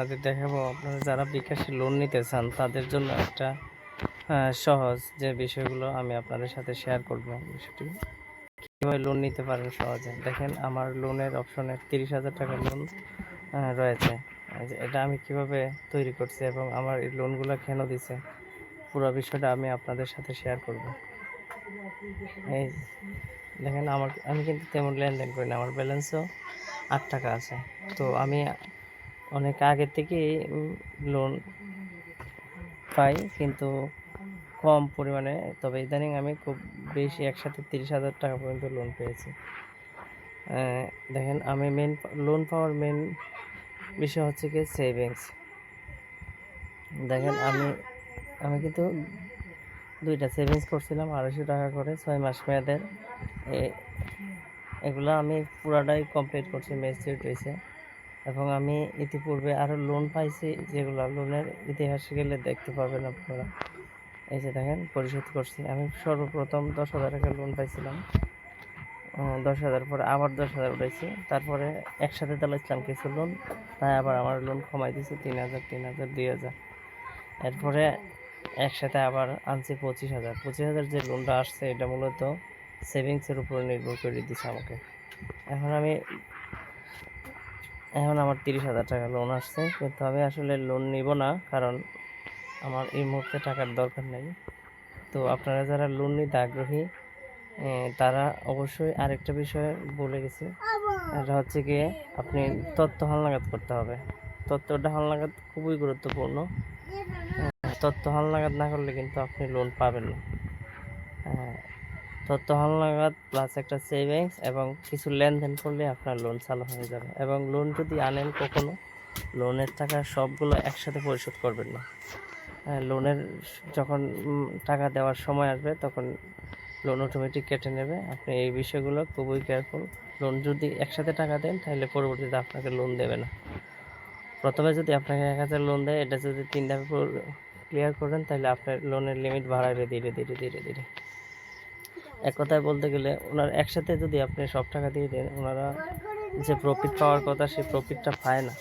আপনাদের দেখাবো, আপনারা যারা বিকাশে লোন নিতে চান, তাদের জন্য একটা সহজ যে বিষয়গুলো আমি আপনাদের সাথে শেয়ার করব। বিষয়টি কীভাবে লোন নিতে পারেন সহজে? দেখেন, আমার লোনের অপশনে তিরিশ হাজার টাকা লোন রয়েছে। এটা আমি কীভাবে তৈরি করছি এবং আমার এই লোনগুলো কেন দিছে, পুরো বিষয়টা আমি আপনাদের সাথে শেয়ার করব। এই দেখেন, আমার, আমি কিন্তু তেমন লেনদেন করি না, আমার ব্যালেন্সও আট টাকা আছে। তো আমি অনেক আগে থেকেই লোন পাই, কিন্তু কম পরিমাণে। তবে ইদানিং আমি খুব বেশি একসাথে তিরিশ হাজার টাকা পর্যন্ত লোন পেয়েছি। দেখেন, আমি মেন লোন পাওয়ার মেন বিষয় হচ্ছে কি সেভিংস দেখেন, আমি আমি কিন্তু দুইটা সেভিংস করছিলাম, আড়াইশো টাকা করে, ছয় মাস মেয়াদের। এগুলো আমি পুরাটাই কমপ্লিট করছি ম্যাচিউর হয়েছে। এবং আমি ইতিপূর্বে আরও লোন পাইছি, যেগুলো লোনের ইতিহাসে গেলে দেখতে পাবেন আপনারা। এই যে দেখেন, পরিশোধ করছি। আমি সর্বপ্রথম দশ হাজার টাকা লোন পাইছিলাম। দশ হাজার পরে আবার দশ হাজার উঠাইছি। তারপরে একসাথে চালাইছিলাম কিছু লোন তাই আবার আমার লোন কমাই দিয়েছি তিন হাজার তিন হাজার, দুই হাজার। এরপরে একসাথে আবার আনছি পঁচিশ হাজার। পঁচিশ হাজার যে লোনটা আসছে, এটা মূলত সেভিংসের উপর নির্ভর করে দিচ্ছে আমাকে। এখন আমি এখন আমার তিরিশ হাজার টাকা লোন আসছে, কিন্তু আমি আসলে লোন নিব না, কারণ আমার এই মুহূর্তে টাকার দরকার নেই। তো আপনারা যারা লোন নিতে আগ্রহী তারা অবশ্যই আরেকটা বিষয় বলে গেছে। এটা হচ্ছে গিয়ে আপনি তথ্য হালনাগাদ করতে হবে। তথ্যটা হালনাগাদ খুবই গুরুত্বপূর্ণ। তথ্য হালনাগাদ না করলে কিন্তু আপনি লোন পাবেন না। তথ্য হালনাগাদ প্লাস একটা সেভিংস এবং কিছু লেনদেন করলে আপনার লোন চালু হয়ে যাবে। এবং লোন যদি আনেন কখনো লোনের টাকা সবগুলো একসাথে পরিশোধ করবেন না। হ্যাঁ, লোনের যখন টাকা দেওয়ার সময় আসবে তখন লোন অটোমেটিক কেটে নেবে। আপনি এই বিষয়গুলো খুবই কেয়ারফুল লোন যদি একসাথে টাকা দেন তাহলে পরবর্তীতে আপনাকে লোন দেবে না। প্রথমে যদি আপনাকে এক হাজার লোন দেয় এটা যদি তিন ধাপে ক্লিয়ার করেন তাহলে আপনার লোনের লিমিট বাড়াবে ধীরে ধীরে ধীরে ধীরে। এক কথায় বলতে গেলে ওনার একসাথে যদি আপনি সব টাকা দিয়ে দেন, ওনারা যে প্রফিট পাওয়ার কথা, সেই প্রফিটটা পায় না।